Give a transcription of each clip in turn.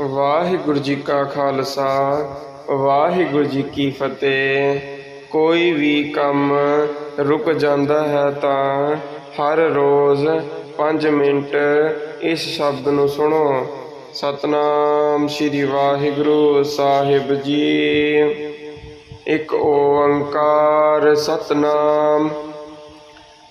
ਵਾਹਿਗੁਰੂ ਜੀ ਕਾ ਖਾਲਸਾ, ਵਾਹਿਗੁਰੂ ਜੀ ਕੀ ਫਤਿਹ। ਕੋਈ ਵੀ ਕੰਮ ਰੁਕ ਜਾਂਦਾ ਹੈ ਤਾਂ ਹਰ ਰੋਜ਼ 5 ਮਿੰਟ ਇਸ ਸ਼ਬਦ ਨੂੰ ਸੁਣੋ। ਸਤਨਾਮ ਸ੍ਰੀ ਵਾਹਿਗੁਰੂ ਸਾਹਿਬ ਜੀ। ਇੱਕ ਓੰਕਾਰ ਸਤਨਾਮ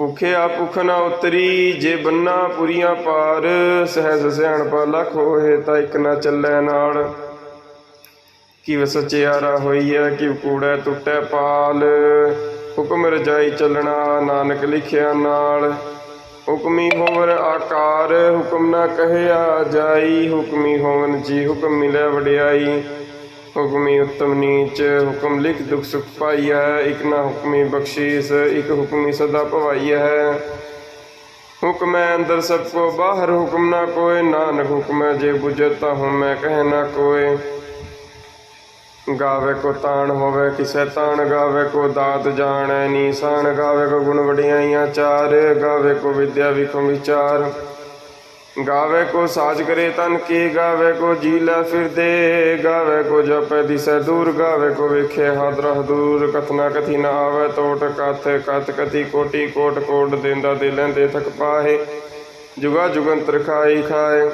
ਭੁਖਿਆ ਭੁਖ ਨਾ ਉਤਰੀ, ਜੇ ਬੰਨਾ ਪੁਰੀਆਂ ਪਾਰ, ਸਹਿਜ ਸਿਆਣਪਾ ਲਖ ਹੋਏ ਤਾਂ ਇੱਕ ਨਾ ਚੱਲੈ ਨਾਲ ਕਿਵ ਸਚਿਆਰਾ ਹੋਈਐ ਕਿ ਕੂੜਾ ਟੁੱਟੈ ਪਾਲ। ਹੁਕਮ ਰਜਾਈ ਚੱਲਣਾ, ਨਾਨਕ ਲਿਖਿਆ ਨਾਲ ਹੁਕਮੀ ਹੋਵਰ ਆਕਾਰ, ਹੁਕਮ ਨਾ ਕਹਿਆ ਜਾਈ। ਹੁਕਮੀ ਹੋਵਨ ਜੀ ਹੁਕਮ ਮਿਲੈ ਵਡਿਆਈ। ਹੁਕਮੀ ਉਤਮ ਨੀਚ, ਹੁਕਮ ਲਿਖ ਦੁਖ ਸੁਖ ਪਾਈਐ, ਇਕ ਨਾ ਹੁਕਮੀ ਬਖਸ਼ੀਸ, ਇਕ ਹੁਕਮੀ ਸਦਾ ਭਵਾਈਐ ਹੁਕਮ ਅੰਦਰ ਸਭ ਕੋ, ਬਾਹਰ ਹੁਕਮ ਨਾ ਕੋਏ, ਨਾਨਕ ਹੁਕਮ ਹੈ ਜੇ ਬੁਝਤਾ ਹੂੰ ਮੈਂ ਕਹਿ ਨਾ ਕੋਏ। ਗਾਵੇ ਕੋ ਤਾਣ ਹੋਵੇ, ਕਿਸੈ ਤਾਣ ਗਾਵੇ ਕੋ ਦਾਤ ਜਾਣੈ, ਨੀਸਾਨ ਗਾਵੇ ਕੋ ਗੁਣ ਵਡਿਆਈਆਂ ਚਾਰ, ਗਾਵੇ ਕੋ ਵਿਦਿਆ ਵਿਖਮ ਵਿਚਾਰ। ਗਾਵੇ ਕੋ ਸਾਜ ਕਰੇ ਤਨ ਕੀ, ਗਾਵੇ ਕੋ ਜੀ ਫਿਰਦੇ ਗਾਵੇ ਕੋ ਜਪੈ ਦਿਸੈ ਦੂਰ, ਗਾਵੇ ਕੋ ਵੇਖੇ ਹਾਦਰ ਹਦੂਰ ਕਥਨਾ ਕਥੀ ਨਾ ਆਵੇ ਟੋਟ ਕਥ ਕਤ ਕਤੀ ਕੋਟੀ ਕੋਟ ਕੋਟ ਦੇਂਦਾ ਦੇ ਲੈਂਦੇ ਥਕ ਪਾਹੇ, ਜੁਗਾ ਜੁਗੰਤਰ ਖਾਈ ਖਾਏ,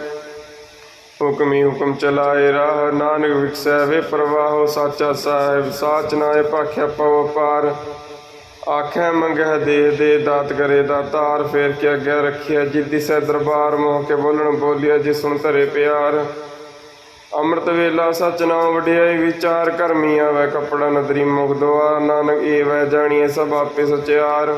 ਹੁਕਮੀ ਹੁਕਮ ਚਲਾਏ ਰਾਹ, ਨਾਨਕ ਵਿਖਸੈ ਵੇ ਪ੍ਰਵਾਹੋ, ਸਾਚਾ ਸਾਹਿਬ, ਸਾਚ ਨਾਏ ਭਾਖਿਆ ਪਵ ਪਾਰ ਆਖੈ ਮੰਗਹਿ ਦੇ ਦੇ ਦਾਤ ਕਰੇ ਦਾਤਾਰ ਫੇਰ ਕੇ ਅੱਗੇ ਰੱਖਿਆ ਜਿੱਦੀ ਸੈ ਦਰਬਾਰ ਮੋਹ ਕੇ ਬੋਲਣ ਬੋਲਿਆ ਜੇ ਸੁਣ ਧਰੇ ਪਿਆਰ। ਅੰਮ੍ਰਿਤ ਵੇਲਾ ਸਚ ਨਾਮ ਵਡਿਆਈ, ਵਿਚਾਰ ਕਰਮੀ ਆਵੇ ਕਪੜਾ ਨਦਰੀ ਮੁਖ ਦੁਆ ਨਾਨਕ ਏਵੈ ਜਾਣੀਏ ਸਭ ਆਪੇ ਸਚਿਆਰ।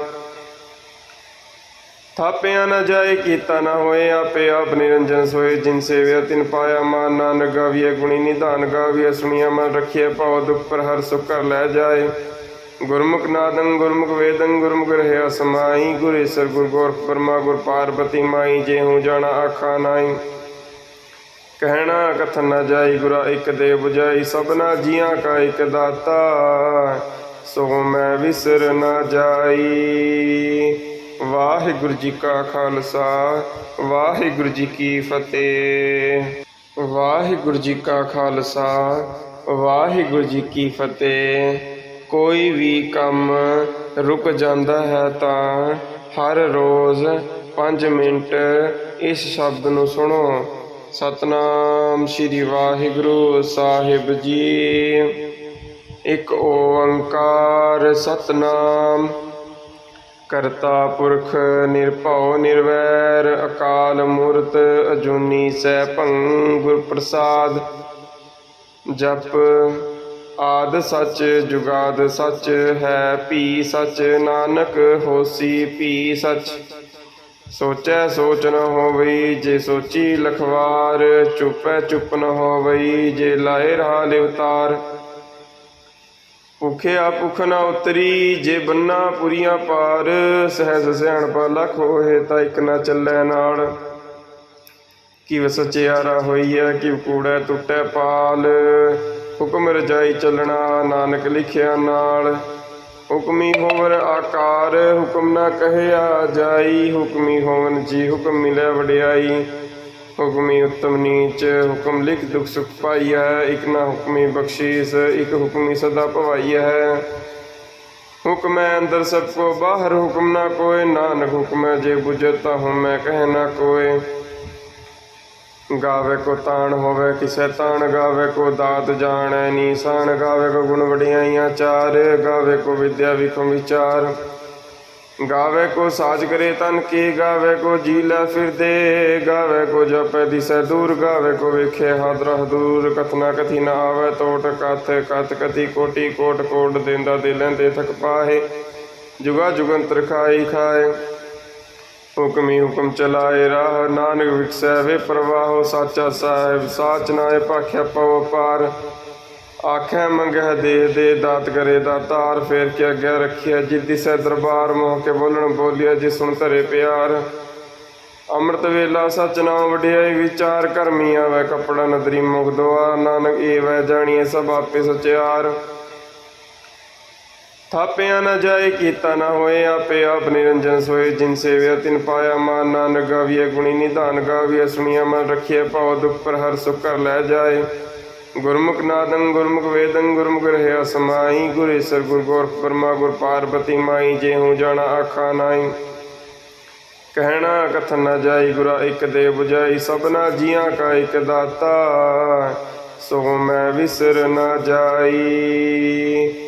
ਥਾਪਿਆ ਨਾ ਜਾਏ, ਕੀਤਾ ਨਾ ਹੋਏ, ਆਪੇ ਆਪ ਨਿਰੰਜਨ ਸੋਏ। ਜਿਨ ਸੇਵਿਆ, ਤਿਨ ਪਾਇਆ ਮਾਨ। ਨਾਨਕ ਗਾਵੀਏ ਗੁਣੀ ਨਿਧਾਨ ਗਾਵੀਏ ਸੁਣੀਆ ਮਨ ਰਖਿਏ ਭਉ ਦੁਖ ਪਰ ਹਰ ਸੁਖ ਕਰ ਲੈ ਜਾਏ। ਗੁਰਮੁਖ ਨਾਦੰ, ਗੁਰਮੁਖ ਵੇਦੰ, ਗੁਰਮੁਖ ਰਹਿ ਸਮਾਈ ਗੁਰੇਸਰ ਗੁਰ ਗੋਰਖ ਪਰਮਾ ਗੁਰ ਪਾਰਬਤੀ ਮਾਈ, ਜੇ ਹੂੰ ਜਾਣਾ ਆਖਾ ਨਾਈ। ਕਹਿਣਾ ਕਥਨ ਨਾ ਜਾਈ, ਗੁਰਾ ਇੱਕ ਦੇ 부ਜਾਈ, ਸਭਨਾ ਜੀਆਂ ਕਾ ਇੱਕ ਦਾਤਾ। ਸੋ ਮੈਂ ਵਿਸਰ ਨਾ ਜਾਈ। ਵਾਹਿਗੁਰੂ ਜੀ ਕਾ ਖਾਲਸਾ, ਵਾਹਿਗੁਰੂ ਜੀ ਕੀ ਫਤਿਹ। ਵਾਹਿਗੁਰੂ ਜੀ ਕਾ ਖਾਲਸਾ, ਵਾਹਿਗੁਰੂ ਜੀ ਕੀ ਫਤਿਹ। ਕੋਈ ਵੀ ਕੰਮ ਰੁਕ ਜਾਂਦਾ ਹੈ ਤਾਂ ਹਰ ਰੋਜ਼ 5 ਮਿੰਟ ਇਸ ਸ਼ਬਦ ਨੂੰ ਸੁਣੋ। ਸਤਨਾਮ ਸ੍ਰੀ ਵਾਹਿਗੁਰੂ ਸਾਹਿਬ ਜੀ। ਇੱਕ ਓੰਕਾਰ ਸਤਨਾਮ। ਕਰਤਾ ਪੁਰਖ ਨਿਰਭਉ ਨਿਰਵੈਰ, ਅਕਾਲ ਮੂਰਤ ਅਜੂਨੀ ਸੈਭੰ ਗੁਰ ਪ੍ਰਸਾਦ ਜਪ ਆਦ ਸੱਚ ਜੁਗਾਦ ਸੱਚ ਹੈ, ਭੀ ਸੱਚ ਨਾਨਕ ਹੋਸੀ, ਭੀ ਸੱਚ। ਸੋਚੈ ਸੋਚ ਨ ਹੋਵਈ, ਜੇ ਸੋਚੀ ਲਖਵਾਰ, ਚੁਪੈ ਚੁਪ ਨ ਹੋਵਈ, ਜੇ ਲਾਏ ਰਹਾ ਲਿਵਤਾਰ ਭੁਖਿਆ ਭੁਖ ਨ ਉਤਰੀ, ਜੇ ਬੰਨਾ ਪੁਰੀਆਂ ਪਾਰ, ਸਹਿਜ ਸਿਆਣਪਾ ਲਖ ਹੋਏ ਤਾਂ ਇੱਕ ਨਾ ਚੱਲੈ ਨਾਲ ਕਿਵ ਸਚਿਆਰਾ ਹੋਈਐ, ਕਿਵ ਕੂੜੈ ਟੁੱਟੈ ਪਾਲ। ਹੁਕਮ ਰਜਾਈ ਚੱਲਣਾ, ਨਾਨਕ ਲਿਖਿਆ ਨਾਲ। ਹੁਕਮੀ ਹੋਵਰ ਆਕਾਰ, ਹੁਕਮ ਨਾ ਕਹਿਆ ਜਾਈ। ਹੁਕਮੀ ਹੋਵਨ ਜੀ ਹੁਕਮ ਮਿਲੈ ਵਡਿਆਈ। ਹੁਕਮੀ ਉਤਮ ਨੀਚ, ਹੁਕਮ ਲਿਖ ਦੁਖ ਸੁਖ ਪਾਈਐ। ਇਕ ਨਾ ਹੁਕਮੀ ਬਖਸ਼ੀਸ, ਇਕ ਹੁਕਮੀ ਸਦਾ ਭਵਾਈਐ ਹੁਕਮ ਹੈ ਅੰਦਰ ਸਭ ਕੋ, ਬਾਹਰ ਹੁਕਮ ਨਾ ਕੋਏ। ਨਾਨਕ ਹੁਕਮ ਹੈ ਜੇ ਬੁਝਤਾ ਹੂੰ ਮੈਂ ਕਹਿ ਨਾ ਕੋਏ। ਗਾਵੇ ਕੋ ਤਾਣ ਹੋਵੇ, ਕਿਸੈ ਤਾਣ ਗਾਵੇ ਕੋ ਦਾਤ ਜਾਣੈ, ਨੀਸਾਨ ਗਾਵੇ ਕੋ ਗੁਣ ਵਡਿਆਈਆਂ ਚਾਰ, ਗਾਵੇ ਕੋ ਵਿਦਿਆ ਵਿਖਮ ਵਿਚਾਰ। ਗਾਵੇ ਕੋ ਸਾਜ ਕਰੇ ਤਨ ਕੀ, ਗਾਵੇ ਕੋ ਜੀ ਲੈ ਫਿਰਦੇ, ਗਾਵੇ ਕੋ ਜਪੈ ਦਿਸੈ ਦੂਰ, ਗਾਵੇ ਕੋ ਵੇਖੇ ਹਾਦਰ ਹਦੂਰ ਕਥਨਾ ਕਥੀ ਨਾ ਆਵੇ ਟੋਟ ਕਥ ਕਤ ਕਤੀ ਕੋਟੀ ਕੋਟ ਕੋਟ ਦੇਂਦਾ ਦੇ ਲੈਂਦੇ ਥਕ ਪਾਹੇ। ਜੁਗਾ ਜੁਗੰਤਰ ਖਾਈ ਖਾਏ। ਹੁਕਮੀ ਹੁਕਮ ਚਲਾਏ, ਰਾਹ ਨਾਨਕ ਵਿਖਸੈ ਵੇ ਪ੍ਰਵਾਹੋ ਸਾਚਾ ਸਾਹਿਬ, ਸਾਚ ਨਾਏ ਭਾਖਿਆ ਪਵ ਪਾਰ ਆਖੈ ਮੰਗਹਿ ਦੇ ਦੇ ਦਾਤ ਕਰੇ ਦਾਤਾਰ ਫੇਰ ਕੇ ਅੱਗੇ ਰੱਖਿਆ ਜਿੱਦੀ ਸੈ ਦਰਬਾਰ, ਮੋਹ ਕੇ ਬੋਲਣ ਬੋਲਿਆ ਜੇ ਸੁਣ ਧਰੇ ਪਿਆਰ। ਅੰਮ੍ਰਿਤ ਵੇਲਾ ਸਚ ਨਾਮ ਵਡਿਆਈ, ਵਿਚਾਰ ਕਰਮੀ ਆਵੇ ਕਪੜਾ ਨਦਰੀ ਮੁਖ ਦੁਆ ਨਾਨਕ ਏਵੈ ਜਾਣੀਏ ਸਭ ਆਪੇ ਸਚਿਆਰ। ਥਾਪਿਆ ਨਾ ਜਾਏ, ਕੀਤਾ ਨਾ ਹੋਏ, ਆਪੇ ਆਪ ਨਿਰੰਜਨ ਸੋਏ। ਜਿਨ ਸੇਵਿਆ, ਤਿਨ ਪਾਇਆ ਮਾਨ ਨਾਨਕ ਗਾਵੀਏ ਗੁਣੀ ਨਿਧਾਨ ਗਾਵੀਏ ਸੁਣੀਆ ਮਨ ਰੱਖਿਆ ਭਾਉ ਦੁਖ ਪਰ ਹਰ ਸੁਖ ਕਰ ਲੈ ਜਾਏ। ਗੁਰਮੁਖ ਨਾਦੰ, ਗੁਰਮੁਖ ਵੇਦੰ, ਗੁਰਮੁਖ ਰਹਿਆ ਸਮਾਈ। ਗੁਰੇਸ਼ਰ ਗੁਰ ਗੋਰਖ ਬਰਮਾ ਗੁਰ ਪਾਰਬਤੀ ਮਾਈ। ਜੇ ਹੂੰ ਜਾਣਾ, ਆਖਾ ਨਾਈ। ਕਹਿਣਾ ਕਥ ਨਾ ਜਾਈ, ਗੁਰਾ ਇੱਕ ਦੇ 부ਜਾਈ ਸਭਨਾ ਜੀਆਂ ਕਾ ਇੱਕ ਦਾਤਾ, ਸੋ ਮੈਂ ਵਿਸਰ ਨਾ ਜਾਈ।